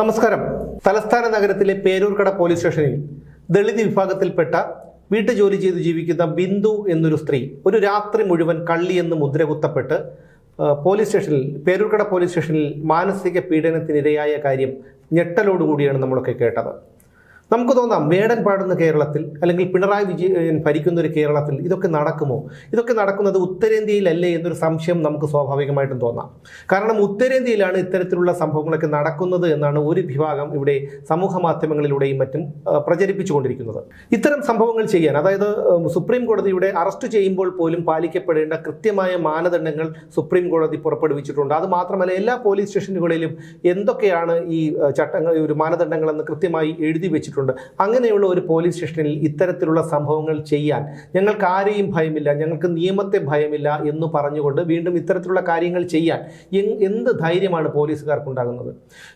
നമസ്കാരം. തലസ്ഥാന നഗരത്തിലെ പേരൂർക്കട പോലീസ് സ്റ്റേഷനിൽ ദളിത് വിഭാഗത്തിൽപ്പെട്ട വീട്ടു ജോലി ചെയ്ത് ജീവിക്കുന്ന ബിന്ദു എന്നൊരു സ്ത്രീ ഒരു രാത്രി മുഴുവൻ കള്ളി എന്ന് മുദ്രകുത്തപ്പെട്ട് പോലീസ് സ്റ്റേഷനിൽ പേരൂർക്കട പോലീസ് സ്റ്റേഷനിൽ മാനസിക പീഡനത്തിനിരയായ കാര്യം ഞെട്ടലോടുകൂടിയാണ് നമ്മളൊക്കെ കേട്ടത്. നമുക്ക് തോന്നാം വേടൻ പാടുന്ന കേരളത്തിൽ അല്ലെങ്കിൽ പിണറായി വിജയൻ ഭരിക്കുന്ന ഒരു കേരളത്തിൽ ഇതൊക്കെ നടക്കുമോ? ഇതൊക്കെ നടക്കുന്നത് ഉത്തരേന്ത്യയിലല്ലേ എന്നൊരു സംശയം നമുക്ക് സ്വാഭാവികമായിട്ടും തോന്നാം. കാരണം ഉത്തരേന്ത്യയിലാണ് ഇത്തരത്തിലുള്ള സംഭവങ്ങളൊക്കെ നടക്കുന്നത് എന്നാണ് ഒരു വിഭാഗം ഇവിടെ സമൂഹ മാധ്യമങ്ങളിലൂടെയും മറ്റും പ്രചരിപ്പിച്ചുകൊണ്ടിരിക്കുന്നത്. ഇത്തരം സംഭവങ്ങൾ ചെയ്യാൻ അതായത് സുപ്രീം കോടതിയുടെ അറസ്റ്റ് ചെയ്യുമ്പോൾ പോലും പാലിക്കപ്പെടേണ്ട കൃത്യമായ മാനദണ്ഡങ്ങൾ സുപ്രീം കോടതി പുറപ്പെടുവിച്ചിട്ടുണ്ട്. അത് മാത്രമല്ല എല്ലാ പോലീസ് സ്റ്റേഷനുകളിലും എന്തൊക്കെയാണ് ഈ ചട്ടങ്ങൾ ഒരു മാനദണ്ഡങ്ങളെന്ന് കൃത്യമായി എഴുതി വെച്ചിട്ടുണ്ട്. അങ്ങനെയുള്ള ഒരു പോലീസ് സ്റ്റേഷനിൽ ഇത്തരത്തിലുള്ള സംഭവങ്ങൾ ചെയ്യാൻ ഞങ്ങൾക്ക് ആരെയും ഭയമില്ല ഞങ്ങൾക്ക് നിയമത്തെ ഭയമില്ല എന്ന് പറഞ്ഞുകൊണ്ട് വീണ്ടും ഇത്തരത്തിലുള്ള കാര്യങ്ങൾ ചെയ്യാൻ എന്ത് ധൈര്യമാണ് പോലീസുകാർക്കുണ്ടാകുന്നത്?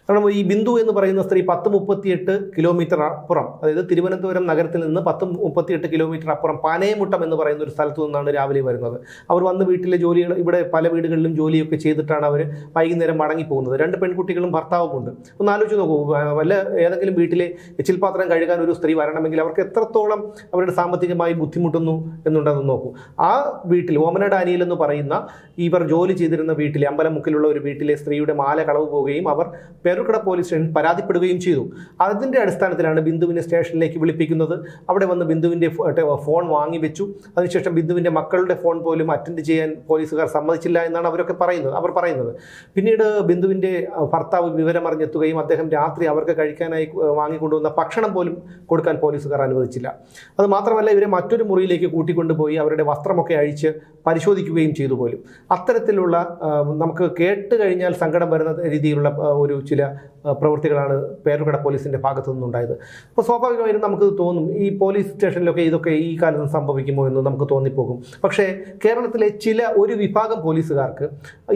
കാരണം ഈ ബിന്ദു എന്ന് പറയുന്ന സ്ത്രീ പത്ത് മുപ്പത്തിയെട്ട് കിലോമീറ്റർ അപ്പുറം അതായത് തിരുവനന്തപുരം നഗരത്തിൽ നിന്ന് പത്ത് മുപ്പത്തിയെട്ട് കിലോമീറ്റർ അപ്പുറം പാനയമുട്ടം എന്ന് പറയുന്ന ഒരു സ്ഥലത്തു നിന്നാണ് രാവിലെ വരുന്നത്. അവർ വന്ന് വീട്ടിലെ ജോലികൾ ഇവിടെ പല വീടുകളിലും ജോലിയൊക്കെ ചെയ്തിട്ടാണ് അവർ വൈകുന്നേരം മടങ്ങി പോകുന്നത് രണ്ട് പെൺകുട്ടികളും ഭർത്താവുമുണ്ട്. ഒന്ന് ആലോചിച്ച് നോക്കൂ വല്ല ഏതെങ്കിലും വീട്ടിലെ എച്ചിൽ പാത്രം കഴുകാൻ ഒരു സ്ത്രീ വരണമെങ്കിൽ അവർക്ക് എത്രത്തോളം അവരുടെ സാമ്പത്തികമായി ബുദ്ധിമുട്ടുന്നു എന്നുണ്ടെന്ന് നോക്കൂ. ആ വീട്ടിൽ ഓമന ഡാനിയൽ എന്ന് പറയുന്ന ഇവർ ജോലി ചെയ്തിരുന്ന വീട്ടിലെ അമ്പലമുക്കിലുള്ള ഒരു വീട്ടിലെ സ്ത്രീയുടെ മാല കളവ് പോവുകയും അവർ പേരുക്കട പോലീസ് സ്റ്റേഷൻ പരാതിപ്പെടുകയും ചെയ്തു. അതിന്റെ അടിസ്ഥാനത്തിലാണ് ബിന്ദുവിനെ സ്റ്റേഷനിലേക്ക് വിളിപ്പിക്കുന്നത്. അവിടെ വന്ന് ബിന്ദുവിന്റെ ഫോൺ വാങ്ങി വെച്ചു. അതിനുശേഷം ബിന്ദുവിന്റെ മക്കളുടെ ഫോൺ പോലും അറ്റൻഡ് ചെയ്യാൻ പോലീസുകാർ സമ്മതിച്ചില്ല എന്നാണ് അവരൊക്കെ പറയുന്നത് അവർ പറയുന്നത്. പിന്നീട് ബിന്ദുവിന്റെ ഭർത്താവ് വിവരമറിഞ്ഞെത്തുകയും അദ്ദേഹം രാത്രി അവർക്ക് കഴിക്കാനായി വാങ്ങിക്കൊണ്ടുവന്ന ഭക്ഷണം പോലും കൊടുക്കാൻ പോലീസുകാർ അനുവദിച്ചില്ല. അത് മാത്രമല്ല ഇവരെ മറ്റൊരു മുറിയിലേക്ക് കൂട്ടിക്കൊണ്ടുപോയി അവരുടെ വസ്ത്രമൊക്കെ അഴിച്ച് പരിശോധിക്കുകയും ചെയ്തു പോലും. അത്തരത്തിലുള്ള നമുക്ക് കേട്ട് കഴിഞ്ഞാൽ സങ്കടം വരുന്ന രീതിയിലുള്ള ഒരു ചില പ്രവൃത്തികളാണ് പേരുകട പോലീസിന്റെ ഭാഗത്തു നിന്നുണ്ടായത്. അപ്പോൾ സ്വാഭാവികമായും നമുക്ക് തോന്നും ഈ പോലീസ് സ്റ്റേഷനിലൊക്കെ ഇതൊക്കെ ഈ കാലത്ത് സംഭവിക്കുമോ എന്ന് നമുക്ക് തോന്നിപ്പോകും. പക്ഷേ കേരളത്തിലെ ചില ഒരു വിഭാഗം പോലീസുകാർക്ക്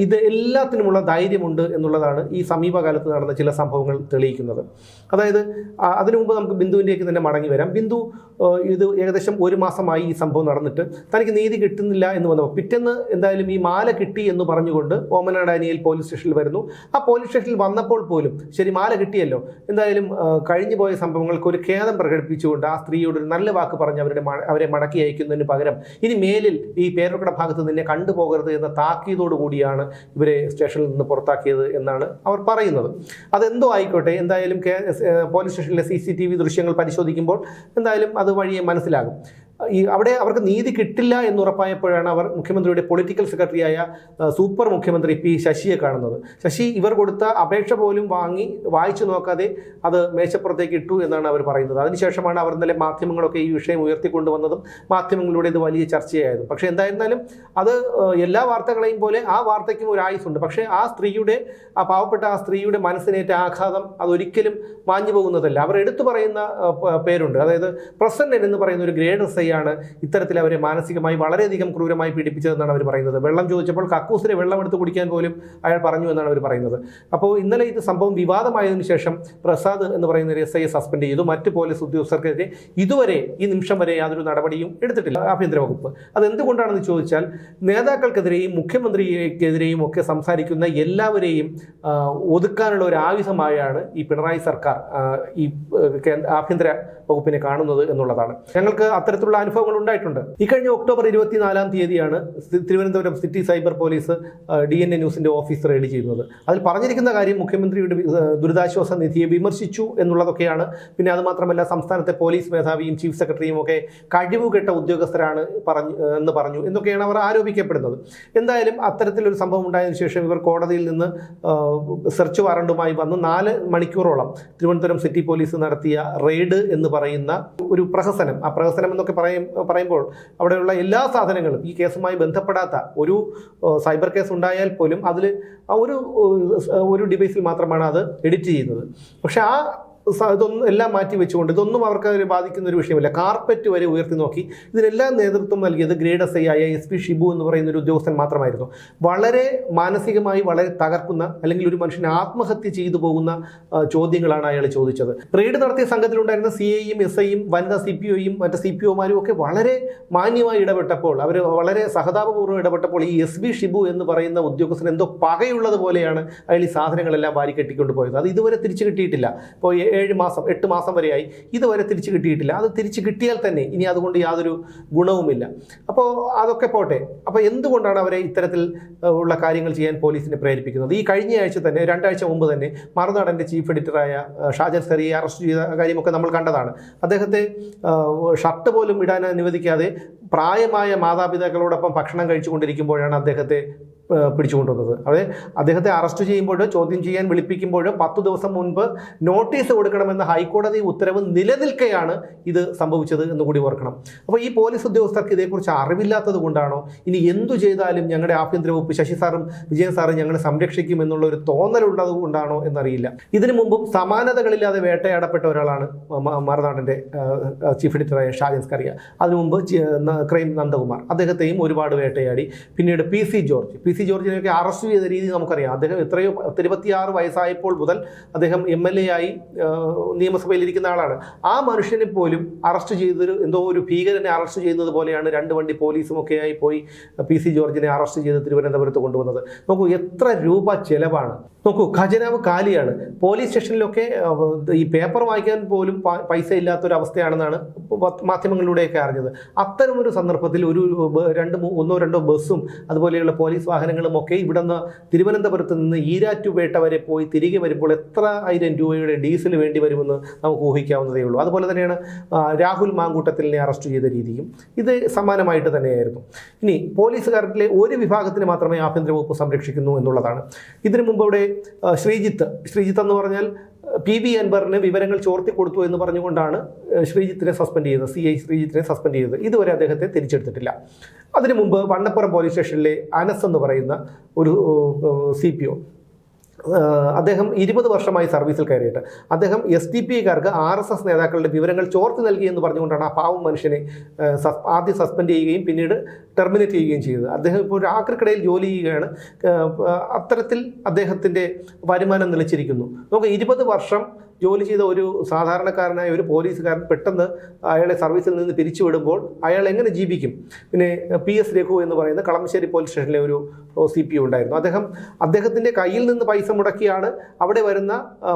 ഇത് എല്ലാത്തിനുമുള്ള ധൈര്യമുണ്ട് എന്നുള്ളതാണ് ഈ സമീപകാലത്ത് നടന്ന ചില സംഭവങ്ങൾ തെളിയിക്കുന്നത്. അതായത് അതിനു മുമ്പ് നമുക്ക് ബിന്ദുവിന്റെയൊക്കെ തന്നെ മടങ്ങി വരാം. ബിന്ദു ഇത് ഏകദേശം ഒരു മാസമായി ഈ സംഭവം നടന്നിട്ട് തനിക്ക് നീതി കിട്ടുന്നില്ല എന്ന് വന്നപ്പോൾ പിറ്റേന്ന് എന്തായാലും ഈ മാല കിട്ടി എന്ന് പറഞ്ഞുകൊണ്ട് ഓമന പോലീസ് സ്റ്റേഷനിൽ വരുന്നു. ആ പോലീസ് സ്റ്റേഷനിൽ വന്നപ്പോൾ പോലും ശരി മാല കിട്ടിയല്ലോ. എന്തായാലും കഴിഞ്ഞു പോയ സംഭവങ്ങൾക്ക് ഒരു ഖേദം പ്രകടിപ്പിച്ചുകൊണ്ട് ആ സ്ത്രീയോട് ഒരു നല്ല വാക്ക് പറഞ്ഞ് അവരുടെ അവരെ മടക്കി അയക്കുന്നതിന് പകരം ഇനി മേലിൽ ഈ പേരക്കട ഭാഗത്ത് നിന്നെ കണ്ടുപോകരുത് എന്ന താക്കീതോടു കൂടിയാണ് ഇവരെ സ്റ്റേഷനിൽ നിന്ന് പുറത്താക്കിയത് എന്നാണ് അവർ പറയുന്നത്. അതെന്തോ ആയിക്കോട്ടെ എന്തായാലും പോലീസ് സ്റ്റേഷനിലെ സി സി ടി വി ദൃശ്യങ്ങൾ പരിശോധിക്കുമ്പോൾ എന്തായാലും അത് വഴിയെ മനസ്സിലാകും. ഈ അവിടെ അവർക്ക് നീതി കിട്ടില്ല എന്ന് ഉറപ്പായപ്പോഴാണ് അവർ മുഖ്യമന്ത്രിയുടെ പൊളിറ്റിക്കൽ സെക്രട്ടറിയായ സൂപ്പർ മുഖ്യമന്ത്രി പി ശശിയെ കാണുന്നത്. ശശി ഇവർ കൊടുത്ത അപേക്ഷ പോലും വാങ്ങി വായിച്ചു നോക്കാതെ അത് മേശപ്പുറത്തേക്ക് ഇട്ടു എന്നാണ് അവർ പറയുന്നത്. അതിനുശേഷമാണ് അവർ ഇന്നലെ മാധ്യമങ്ങളൊക്കെ ഈ വിഷയം ഉയർത്തിക്കൊണ്ടുവന്നതും മാധ്യമങ്ങളിലൂടെ ഇത് വലിയ ചർച്ചയായതും. പക്ഷേ എന്തായിരുന്നാലും അത് എല്ലാ വാർത്തകളെയും പോലെ ആ വാർത്തയ്ക്കും ഒരു ആയുസുണ്ട് പക്ഷേ ആ സ്ത്രീയുടെ ആ പാവപ്പെട്ട ആ സ്ത്രീയുടെ മനസ്സിനേറ്റ ആഘാതം അതൊരിക്കലും മാഞ്ഞു പോകുന്നതല്ല അവർ എടുത്തു പറയുന്ന പേരുണ്ട്. അതായത് പ്രസന്നൻ എന്ന് പറയുന്ന ഒരു ഗ്രേഡ് എസ് ഐ ആണ് ഇത്തരത്തിൽ അവരെ മാനസികമായി വളരെയധികം ക്രൂരമായി പീഡിപ്പിച്ചതെന്നാണ് അവർ പറയുന്നത്. വെള്ളം ചോദിച്ചപ്പോൾ കക്കൂസിലെ വെള്ളം എടുത്ത് കുടിക്കാൻ പോലും അയാൾ പറഞ്ഞു എന്നാണ് അവർ പറയുന്നത്. അപ്പോൾ ഇന്നലെ ഇത് സംഭവം വിവാദമായതിനു ശേഷം പ്രസാദ് എന്ന് പറയുന്ന എസ് ഐയെ സസ്പെൻഡ് ചെയ്തു. മറ്റ് പോലീസ് ഉദ്യോഗസ്ഥർക്കെതിരെ ഇതുവരെ ഈ നിമിഷം വരെ യാതൊരു നടപടിയും എടുത്തിട്ടില്ല. ആഭ്യന്തര വകുപ്പ്. അത് എന്തുകൊണ്ടാണെന്ന് ചോദിച്ചാൽ നേതാക്കൾക്കെതിരെയും മുഖ്യമന്ത്രിക്കെതിരെയും ഒക്കെ സംസാരിക്കുന്ന എല്ലാവരെയും ഒതുക്കാനുള്ള ഒരു ആയുധമായാണ് ഈ പിണറായി സർക്കാർ ഈ ആഭ്യന്തര വകുപ്പിനെ കാണുന്നത് എന്നുള്ളതാണ്. ഞങ്ങൾക്ക് അത്തരത്തിലുള്ള അനുഭവങ്ങൾ ഉണ്ടായിട്ടുണ്ട്. ഇക്കഴിഞ്ഞ കഴിഞ്ഞ ഒക്ടോബർ ഇരുപത്തിനാലാം തീയതിയാണ് Thiruvananthapuram city cyber police D N A ന്യൂസിന്റെ ഓഫീസ് റെയ്ഡ് ചെയ്യുന്നത് അതിൽ പറഞ്ഞിരിക്കുന്ന കാര്യം മുഖ്യമന്ത്രിയുടെ ദുരിതാശ്വാസ നിധിയെ വിമർശിച്ചു എന്നുള്ളതൊക്കെയാണ്. പിന്നെ അതുമാത്രമല്ല സംസ്ഥാനത്തെ പോലീസ് മേധാവിയും ചീഫ് സെക്രട്ടറിയും ഒക്കെ കഴിവുകെട്ട ഉദ്യോഗസ്ഥരാണ് പറഞ്ഞു എന്ന് പറഞ്ഞു എന്നൊക്കെയാണ് അവർ ആരോപിക്കപ്പെടുന്നത്. എന്തായാലും അത്തരത്തിലൊരു സംഭവം ഉണ്ടായതിനു ശേഷം ഇവർ കോടതിയിൽ നിന്ന് സെർച്ച് വാറണ്ടുമായി വന്ന് നാല് മണിക്കൂറോളം തിരുവനന്തപുരം സിറ്റി പോലീസ് നടത്തിയ റെയ്ഡ് എന്ന് പറയുന്ന ഒരു പ്രഹസനം. ആ പ്രഹസനം എന്നൊക്കെ പറയും പറയുമ്പോൾ അവിടെയുള്ള എല്ലാ സാധനങ്ങളും ഈ കേസുമായി ബന്ധപ്പെടാത്ത ഒരു സൈബർ കേസ് ഉണ്ടായാൽ പോലും അതിൽ ഒരു ഒരു ഡിവൈസിൽ മാത്രമാണ് അത് എഡിറ്റ് ചെയ്യുന്നത്. പക്ഷേ ആ ഇതൊന്നും എല്ലാം മാറ്റി വെച്ചുകൊണ്ട് ഇതൊന്നും അവർക്ക് അതിനെ ബാധിക്കുന്ന ഒരു വിഷയമല്ല. കാർപ്പറ്റ് വരെ ഉയർത്തി നോക്കി. ഇതിനെല്ലാം നേതൃത്വം നൽകിയത് ഗ്രേഡ് എസ് ഐ ആയ എസ് പി ഷിബു എന്ന് പറയുന്ന ഒരു ഉദ്യോഗസ്ഥൻ മാത്രമായിരുന്നു. വളരെ മാനസികമായി വളരെ തകർക്കുന്ന അല്ലെങ്കിൽ ഒരു മനുഷ്യൻ ആത്മഹത്യ ചെയ്തു പോകുന്ന ചോദ്യങ്ങളാണ് അയാൾ ചോദിച്ചത്. റെയ്ഡ് നടത്തിയ സംഘത്തിലുണ്ടായിരുന്ന സി ഐയും എസ് ഐയും വനിതാ സി പി ഒയും മറ്റ് സി പി ഒമാരും ഒക്കെ വളരെ മാന്യമായി ഇടപെട്ടപ്പോൾ അവർ വളരെ സഹതാപപൂർവം ഇടപെട്ടപ്പോൾ ഈ എസ് ബി ഷിബു എന്ന് പറയുന്ന ഉദ്യോഗസ്ഥൻ എന്തോ പകയുള്ളത് പോലെയാണ് അയാൾ ഈ സാധനങ്ങളെല്ലാം വാരി കെട്ടിക്കൊണ്ട് പോയത് അത് ഇതുവരെ തിരിച്ചു കിട്ടിയിട്ടില്ല. ഇപ്പോൾ ഏഴ് മാസം എട്ട് മാസം വരെയായി. ഇതുവരെ തിരിച്ചു കിട്ടിയിട്ടില്ല. അത് തിരിച്ചു കിട്ടിയാൽ തന്നെ ഇനി അതുകൊണ്ട് യാതൊരു ഗുണവുമില്ല. അപ്പോൾ അതൊക്കെ പോട്ടെ. അപ്പോൾ എന്തുകൊണ്ടാണ് അവരെ ഇത്തരത്തിൽ ഉള്ള കാര്യങ്ങൾ ചെയ്യാൻ പോലീസിനെ പ്രേരിപ്പിക്കുന്നത്? ഈ കഴിഞ്ഞ ആഴ്ച തന്നെ രണ്ടാഴ്ച മുമ്പ് തന്നെ മറുനാടന്റെ ചീഫ് എഡിറ്ററായ ഷാജൻ സെറിയെ അറസ്റ്റ് ചെയ്ത കാര്യമൊക്കെ നമ്മൾ കണ്ടതാണ്. അദ്ദേഹത്തെ ഷർട്ട് പോലും ഇടാൻ അനുവദിക്കാതെ പ്രായമായ മാതാപിതാക്കളോടൊപ്പം ഭക്ഷണം കഴിച്ചുകൊണ്ടിരിക്കുമ്പോഴാണ് അദ്ദേഹത്തെ പിടിച്ചുകൊണ്ടുവന്നത്. അതായത് അദ്ദേഹത്തെ അറസ്റ്റ് ചെയ്യുമ്പോൾ ചോദ്യം ചെയ്യാൻ വിളിപ്പിക്കുമ്പോഴോ പത്ത് ദിവസം മുൻപ് നോട്ടീസ് കൊടുക്കണമെന്ന ഹൈക്കോടതി ഉത്തരവ് നിലനിൽക്കെയാണ് ഇത് സംഭവിച്ചത് എന്ന് കൂടി ഓർക്കണം. അപ്പോൾ ഈ പോലീസ് ഉദ്യോഗസ്ഥർക്ക് ഇതേക്കുറിച്ച് അറിവില്ലാത്തത് കൊണ്ടാണോ? ഇനി എന്തു ചെയ്താലും ഞങ്ങളുടെ ആഭ്യന്തര വകുപ്പ് ശശി സാറും വിജയൻ സാറും ഞങ്ങളെ സംരക്ഷിക്കും എന്നുള്ള ഒരു തോന്നലുള്ളത് കൊണ്ടാണോ എന്നറിയില്ല. ഇതിനു മുമ്പും സമാനതകളില്ലാതെ വേട്ടയാടപ്പെട്ട ഒരാളാണ് മറുനാടന്റെ ചീഫ് എഡിറ്ററായ ഷാജൻ സ്കറിയ. അതിനു മുമ്പ് ക്രൈം നന്ദകുമാർ. അദ്ദേഹത്തെയും ഒരുപാട് വേട്ടയാടി. പിന്നീട് P C George. P C ജോർജിനെയൊക്കെ arrest ചെയ്ത രീതി നമുക്കറിയാം. അദ്ദേഹം എത്രയോ ഇരുപത്തിയാറ് വയസ്സായപ്പോൾ മുതൽ അദ്ദേഹം എം എൽ എ ആയി നിയമസഭയിലിരിക്കുന്ന ആളാണ്. ആ മനുഷ്യനെ പോലും അറസ്റ്റ് ചെയ്തൊരു എന്തോ ഒരു ഭീകരനെ അറസ്റ്റ് ചെയ്യുന്നത് പോലെയാണ് രണ്ട് വണ്ടി പോലീസും ഒക്കെയായി പോയി പി സി ജോർജിനെ അറസ്റ്റ് ചെയ്ത് തിരുവനന്തപുരത്ത് കൊണ്ടുവന്നത്. നോക്കൂ എത്ര രൂപ ചെലവാണ്. നോക്കൂ ഖജനാവ് കാലിയാണ്. പോലീസ് സ്റ്റേഷനിലൊക്കെ ഈ പേപ്പർ വായിക്കാൻ പോലും പൈസ ഇല്ലാത്തൊരവസ്ഥയാണെന്നാണ് മാധ്യമങ്ങളിലൂടെയൊക്കെ അറിഞ്ഞത്. അത്തരമൊരു സന്ദർഭത്തിൽ ഒരു രണ്ട് ഒന്നോ രണ്ടോ ബസ്സും അതുപോലെയുള്ള പോലീസ് വാഹനങ്ങളും ഒക്കെ ഇവിടെ നിന്ന് തിരുവനന്തപുരത്ത് നിന്ന് ഈരാറ്റുപേട്ട വരെ പോയി തിരികെ വരുമ്പോൾ എത്ര ആയിരം രൂപയുടെ ഡീസൽ വേണ്ടി വരുമെന്ന് നമുക്ക് ഊഹിക്കാവുന്നതേ ഉള്ളൂ. അതുപോലെ തന്നെയാണ് രാഹുൽ മാങ്കൂട്ടത്തിലിനെ അറസ്റ്റ് ചെയ്ത രീതിയും ഇത് സമാനമായിട്ട് തന്നെയായിരുന്നു. ഇനി പോലീസുകാരിലെ ഒരു വിഭാഗത്തിന് മാത്രമേ ആഭ്യന്തര വകുപ്പ് സംരക്ഷിക്കുന്നു എന്നുള്ളതാണ്. ഇതിനു മുമ്പ് ഇവിടെ ശ്രീജിത്ത് ശ്രീജിത്ത് എന്ന് പറഞ്ഞാൽ പി വി അൻവറിന് വിവരങ്ങൾ ചോർത്തി കൊടുത്തു എന്ന് പറഞ്ഞുകൊണ്ടാണ് ശ്രീജിത്തിനെ സസ്പെൻഡ് ചെയ്തത് സി ഐ ശ്രീജിത്തിനെ സസ്പെൻഡ് ചെയ്തത്. ഇതുവരെ അദ്ദേഹത്തെ തിരിച്ചെടുത്തിട്ടില്ല. അതിനു മുമ്പ് വണ്ണപ്പുറം പോലീസ് സ്റ്റേഷനിലെ അനസ് എന്ന് പറയുന്ന ഒരു സി പി ഒ അദ്ദേഹം ഇരുപത് വർഷമായി സർവീസിൽ കയറിയിട്ട്. അദ്ദേഹം എസ് ഡി പി കാർക്ക് ആർ എസ് എസ് നേതാക്കളുടെ വിവരങ്ങൾ ചോർത്ത് നൽകി എന്ന് പറഞ്ഞുകൊണ്ടാണ് ആ പാവം മനുഷ്യനെ ആദ്യം സസ്പെൻഡ് ചെയ്യുകയും പിന്നീട് ടെർമിനേറ്റ് ചെയ്യുകയും ചെയ്തത്. അദ്ദേഹം ഇപ്പോൾ ആക്രിക്കടയിൽ ജോലി ചെയ്യുകയാണ്. അത്തരത്തിൽ അദ്ദേഹത്തിന്റെ വരുമാനം നിലച്ചിരിക്കുന്നു. നമുക്ക് ഇരുപത് വർഷം ജോലി ചെയ്ത ഒരു സാധാരണക്കാരനായ ഒരു പോലീസുകാരൻ പെട്ടെന്ന് അയാളെ സർവീസിൽ നിന്ന് പിരിച്ചുവിടുമ്പോൾ അയാൾ എങ്ങനെ ജീവിക്കും? പിന്നെ പി എസ് രഘു എന്ന് പറയുന്ന കളമശ്ശേരി പോലീസ് സ്റ്റേഷനിലെ ഒരു സി പി ഉണ്ടായിരുന്നു. അദ്ദേഹം അദ്ദേഹത്തിന്റെ കയ്യിൽ നിന്ന് പൈസ മുടക്കിയാണ് അവിടെ വരുന്ന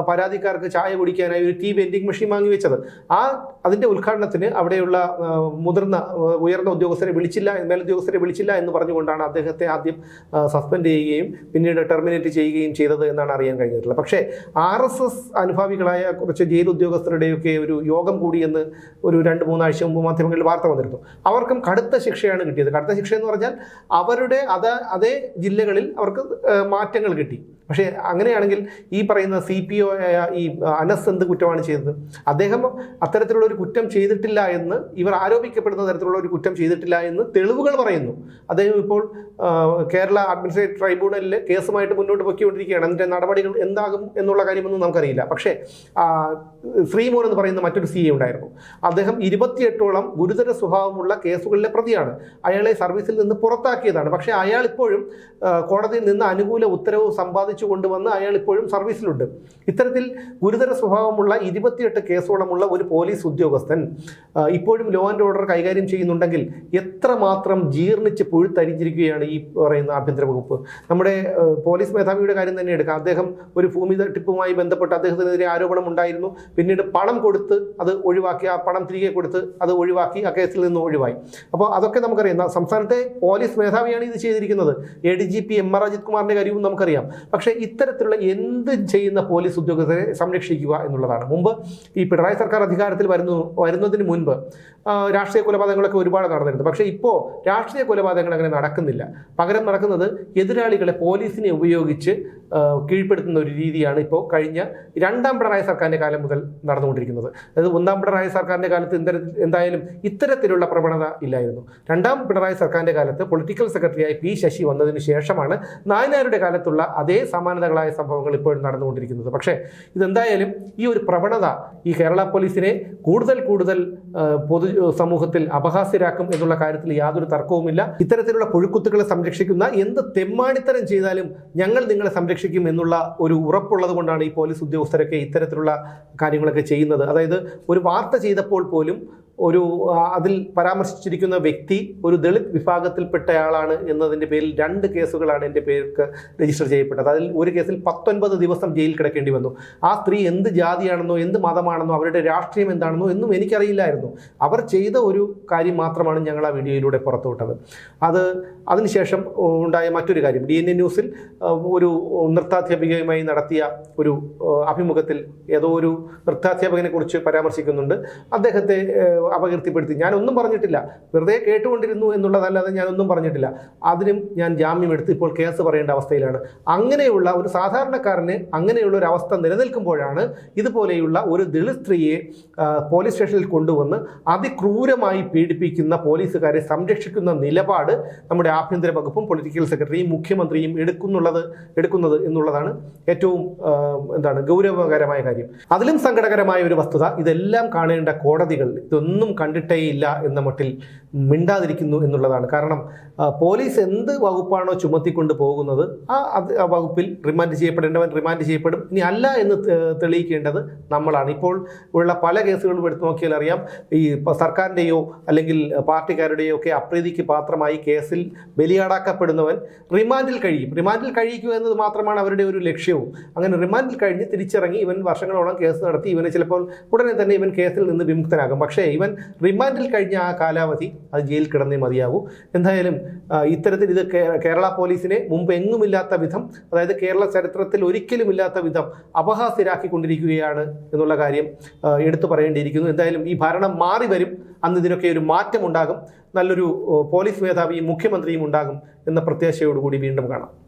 പരാതിക്കാർക്ക് ചായ കുടിക്കാനായി ഒരു ടീ വെൻഡിങ് മെഷീൻ വാങ്ങി വെച്ചത്. ആ അതിന്റെ ഉദ്ഘാടനത്തിന് അവിടെയുള്ള മുതിർന്ന ഉയർന്ന ഉദ്യോഗസ്ഥരെ വിളിച്ചില്ല മേലുദ്യോഗസ്ഥരെ വിളിച്ചില്ല എന്ന് പറഞ്ഞുകൊണ്ടാണ് അദ്ദേഹത്തെ ആദ്യം സസ്പെൻഡ് ചെയ്യുകയും പിന്നീട് ടെർമിനേറ്റ് ചെയ്യുകയും ചെയ്തത് എന്നാണ് അറിയാൻ കഴിഞ്ഞിട്ടുള്ളത്. പക്ഷേ ആർ എസ് എസ് അനുഭാവികളായ കുറച്ച് ജയിൽ ഉദ്യോഗസ്ഥരുടെയൊക്കെ ഒരു യോഗം കൂടിയെന്ന് ഒരു രണ്ട് മൂന്നാഴ്ച മുമ്പ് മാധ്യമങ്ങളിൽ വാർത്ത വന്നിരുന്നു. അവർക്കും കടുത്ത ശിക്ഷയാണ് കിട്ടിയത്. കടുത്ത ശിക്ഷ എന്ന് പറഞ്ഞാൽ അവരുടെ അത് അതേ ജില്ലകളിൽ അവർക്ക് മാറ്റങ്ങൾ കിട്ടി. പക്ഷേ അങ്ങനെയാണെങ്കിൽ ഈ പറയുന്ന സി പി ഒ ആയ ഈ അനസ് എന്ത് കുറ്റമാണ് ചെയ്തത് അദ്ദേഹം അത്തരത്തിലുള്ള ഒരു കുറ്റം ചെയ്തിട്ടില്ല എന്ന് ഇവർ ആരോപിക്കപ്പെടുന്ന തരത്തിലുള്ള ഒരു കുറ്റം ചെയ്തിട്ടില്ല എന്ന് തെളിവുകൾ പറയുന്നു. അദ്ദേഹം ഇപ്പോൾ കേരള അഡ്മിനിസ്ട്രേറ്റീവ് ട്രൈബ്യൂണലിൽ കേസുമായിട്ട് മുന്നോട്ട് പൊയ്ക്കൊണ്ടിരിക്കുകയാണ്. അതിന്റെ നടപടികൾ എന്താകും എന്നുള്ള കാര്യമൊന്നും നമുക്കറിയില്ല. പക്ഷേ ശ്രീമോൻ എന്ന് പറയുന്ന മറ്റൊരു സി എ ഉണ്ടായിരുന്നു. അദ്ദേഹം ഇരുപത്തിയെട്ടോളം ഗുരുതര സ്വഭാവമുള്ള കേസുകളിലെ പ്രതിയാണ്. അയാളെ സർവീസിൽ നിന്ന് പുറത്താക്കിയതാണ്. പക്ഷേ അയാൾ ഇപ്പോഴും കോടതിയിൽ നിന്ന് അനുകൂല ഉത്തരവ് സമ്പാദിച്ചു കൊണ്ടുവന്ന് അയാൾ ഇപ്പോഴും സർവീസിലുണ്ട്. ഇത്തരത്തിൽ ഗുരുതര സ്വഭാവമുള്ള ഇരുപത്തിയെട്ട് കേസോളമുള്ള ഒരു പോലീസ് ഉദ്യോഗസ്ഥൻ ഇപ്പോഴും ലോ ആൻഡ് ഓർഡർ കൈകാര്യം ചെയ്യുന്നുണ്ടെങ്കിൽ എത്രമാത്രം ജീർണിച്ച് പുഴുത്തരിഞ്ഞിരിക്കുകയാണ് ഈ പറയുന്ന ആഭ്യന്തര വകുപ്പ്. നമ്മുടെ പോലീസ് മേധാവിയുടെ കാര്യം തന്നെ എടുക്കാം അദ്ദേഹം ഒരു ഭൂമി തട്ടിപ്പുമായി ബന്ധപ്പെട്ട് അദ്ദേഹത്തിനെതിരെ ആരോപണം ഉണ്ടായിരുന്നു. പിന്നീട് പണം കൊടുത്ത് അത് ഒഴിവാക്കി ആ പണം തിരികെ കൊടുത്ത് അത് ഒഴിവാക്കി ആ കേസിൽ നിന്ന് ഒഴിവായി. അപ്പോൾ അതൊക്കെ നമുക്കറിയാം. സംസ്ഥാനത്തെ പോലീസ് മേധാവിയാണ് ഇത് ചെയ്തിരിക്കുന്നത്. A D G P M R Ajith കുമാറിന്റെ കാര്യവും നമുക്കറിയാം. പക്ഷേ ഇത്തരത്തിലുള്ള എന്ത് ചെയ്യുന്ന പോലീസ് ഉദ്യോഗസ്ഥരെ സംരക്ഷിക്കുക എന്നുള്ളതാണ്. മുമ്പ് ഈ പിണറായി സർക്കാർ അധികാരത്തിൽ വരുന്നു വരുന്നതിന് മുൻപ് രാഷ്ട്രീയ കൊലപാതകങ്ങളൊക്കെ ഒരുപാട് നടന്നിരുന്നു. പക്ഷേ ഇപ്പോൾ രാഷ്ട്രീയ കൊലപാതകങ്ങൾ അങ്ങനെ നടക്കുന്നില്ല. പകരം നടക്കുന്നത് എതിരാളികളെ പോലീസിനെ ഉപയോഗിച്ച് കീഴ്പ്പെടുത്തുന്ന ഒരു രീതിയാണ് ഇപ്പോൾ കഴിഞ്ഞ രണ്ടാം പിണറായി സർക്കാരിന്റെ കാലം മുതൽ നടന്നുകൊണ്ടിരിക്കുന്നത്. അതായത് ഒന്നാം പിണറായി സർക്കാരിന്റെ കാലത്ത് എന്തായാലും ഇത്തരത്തിലുള്ള പ്രവണത ഇല്ലായിരുന്നു. രണ്ടാം പിണറായി സർക്കാരിന്റെ കാലത്ത് പൊളിറ്റിക്കൽ സെക്രട്ടറിയായി പി ശശി വന്നതിന് ശേഷമാണ് നായനാരുടെ കാലത്തുള്ള അതേ സമാനതകളായ സംഭവങ്ങൾ ഇപ്പോഴും നടന്നുകൊണ്ടിരിക്കുന്നത്. പക്ഷേ ഇതെന്തായാലും ഈ ഒരു പ്രവണത ഈ കേരള പോലീസിനെ കൂടുതൽ കൂടുതൽ പൊതു സമൂഹത്തിൽ അപഹാസ്യരാക്കും എന്നുള്ള കാര്യത്തിൽ യാതൊരു തർക്കവുമില്ല. ഇത്തരത്തിലുള്ള പുഴുക്കുത്തുകളെ സംരക്ഷിക്കുന്ന എന്ത് തെമ്മാടിത്തരം ചെയ്താലും ഞങ്ങൾ നിങ്ങളെ സംരക്ഷിക്കും എന്നുള്ള ഒരു ഉറപ്പുള്ളത് കൊണ്ടാണ് ഈ പോലീസ് ഉദ്യോഗസ്ഥരൊക്കെ ഇത്തരത്തിലുള്ള കാര്യങ്ങളൊക്കെ ചെയ്യുന്നത്. അതായത് ഒരു വാർത്ത ചെയ്തപ്പോൾ പോലും ഒരു അതിൽ പരാമർശിച്ചിരിക്കുന്ന വ്യക്തി ഒരു ദളിത് വിഭാഗത്തിൽപ്പെട്ടയാളാണ് എന്നതിന്റെ പേരിൽ രണ്ട് കേസുകളാണ് എന്റെ പേർക്ക് രജിസ്റ്റർ ചെയ്യപ്പെട്ടത്. അതിൽ ഒരു കേസിൽ പത്തൊൻപത് ദിവസം ജയിലിൽ കിടക്കേണ്ടി വന്നു. ആ സ്ത്രീ എന്ത് ജാതിയാണെന്നോ എന്ത് മതമാണെന്നോ അവരുടെ രാഷ്ട്രീയം എന്താണെന്നോ എന്നും എനിക്കറിയില്ലായിരുന്നു. അവർ ചെയ്ത ഒരു കാര്യം മാത്രമാണ് ഞങ്ങൾ ആ വീഡിയോയിലൂടെ പുറത്തുവിട്ടത്. അത് അതിനുശേഷം ഉണ്ടായ മറ്റൊരു കാര്യം. ഡി എൻ എ ന്യൂസിൽ ഒരു നൃത്താധ്യാപികയുമായി നടത്തിയ ഒരു അഭിമുഖത്തിൽ ഏതോ ഒരു നൃത്താധ്യാപകനെ കുറിച്ച് പരാമർശിക്കുന്നുണ്ട്. അദ്ദേഹത്തെ അപകീർത്തിപ്പെടുത്തി. ഞാനൊന്നും പറഞ്ഞിട്ടില്ല. വെറുതെ കേട്ടുകൊണ്ടിരുന്നു എന്നുള്ളതല്ലാതെ ഞാനൊന്നും പറഞ്ഞിട്ടില്ല. അതിനും ഞാൻ ജാമ്യം എടുത്ത് ഇപ്പോൾ കേസ് പറയേണ്ട അവസ്ഥയിലാണ്. അങ്ങനെയുള്ള ഒരു സാധാരണക്കാരന് അങ്ങനെയുള്ള ഒരു അവസ്ഥ നിലനിൽക്കുമ്പോഴാണ് ഇതുപോലെയുള്ള ഒരു ദളിത് സ്ത്രീയെ പോലീസ് സ്റ്റേഷനിൽ കൊണ്ടുവന്ന് അതിക്രൂരമായി പീഡിപ്പിക്കുന്ന പോലീസുകാരെ സംരക്ഷിക്കുന്ന നിലപാട് നമ്മുടെ ആഭ്യന്തര വകുപ്പും പൊളിറ്റിക്കൽ സെക്രട്ടറിയും മുഖ്യമന്ത്രിയും എടുക്കുന്നുള്ളത് എടുക്കുന്നത് എന്നുള്ളതാണ് ഏറ്റവും എന്താണ് ഗൗരവകരമായ കാര്യം. അതിലും സങ്കടകരമായ ഒരു വസ്തുത ഇതെല്ലാം കാണേണ്ട കോടതികൾ ഇതൊന്നും കണ്ടിട്ടേ ഇല്ല എന്ന മട്ടിൽ മിണ്ടാതിരിക്കുന്നു എന്നുള്ളതാണ്. കാരണം പോലീസ് എന്ത് വകുപ്പാണോ ചുമത്തിക്കൊണ്ട് പോകുന്നത് ആ വകുപ്പിൽ റിമാൻഡ് ചെയ്യപ്പെടേണ്ടവൻ റിമാൻഡ് ചെയ്യപ്പെടും. ഇനി അല്ല എന്ന് തെളിയിക്കേണ്ടത് നമ്മളാണ്. ഇപ്പോൾ ഉള്ള പല കേസുകളും എടുത്തു നോക്കിയാൽ അറിയാം ഈ സർക്കാരിന്റെയോ അല്ലെങ്കിൽ പാർട്ടിക്കാരുടെയോ ഒക്കെ അപ്രീതിക്ക് പാത്രമായി കേസിൽ ബലിയാടാക്കപ്പെടുന്നവൻ റിമാൻഡിൽ കഴിയും. റിമാൻഡിൽ കഴിയിക്കുക എന്നത് മാത്രമാണ് അവരുടെ ഒരു ലക്ഷ്യവും. അങ്ങനെ റിമാൻഡിൽ കഴിഞ്ഞ് തിരിച്ചിറങ്ങി ഇവൻ വർഷങ്ങളോളം കേസ് നടത്തി ഇവനെ ചിലപ്പോൾ ഉടനെ തന്നെ ഇവൻ കേസിൽ നിന്ന് വിമുക്തനാകും. പക്ഷേ ഇവൻ റിമാൻഡിൽ കഴിഞ്ഞ ആ കാലാവധി അത് ജയിലിൽ കിടന്നേ മതിയാകൂ എന്തായാലും ഇത്തരത്തിൽ ഇത് കേരള പോലീസിനെ മുമ്പ് എങ്ങുമില്ലാത്ത വിധം അതായത് കേരള ചരിത്രത്തിൽ ഒരിക്കലും ഇല്ലാത്ത വിധം അപഹാസ്യരാക്കിക്കൊണ്ടിരിക്കുകയാണ് എന്നുള്ള കാര്യം എടുത്തു പറയേണ്ടിയിരിക്കുന്നു. എന്തായാലും ഈ ഭരണം മാറി വരും. അന്ന് ഇതിനൊക്കെ ഒരു മാറ്റമുണ്ടാകും. നല്ലൊരു പോലീസ് മേധാവിയും മുഖ്യമന്ത്രിയും ഉണ്ടാകും എന്ന പ്രത്യാശയോടുകൂടി വീണ്ടും കാണാം.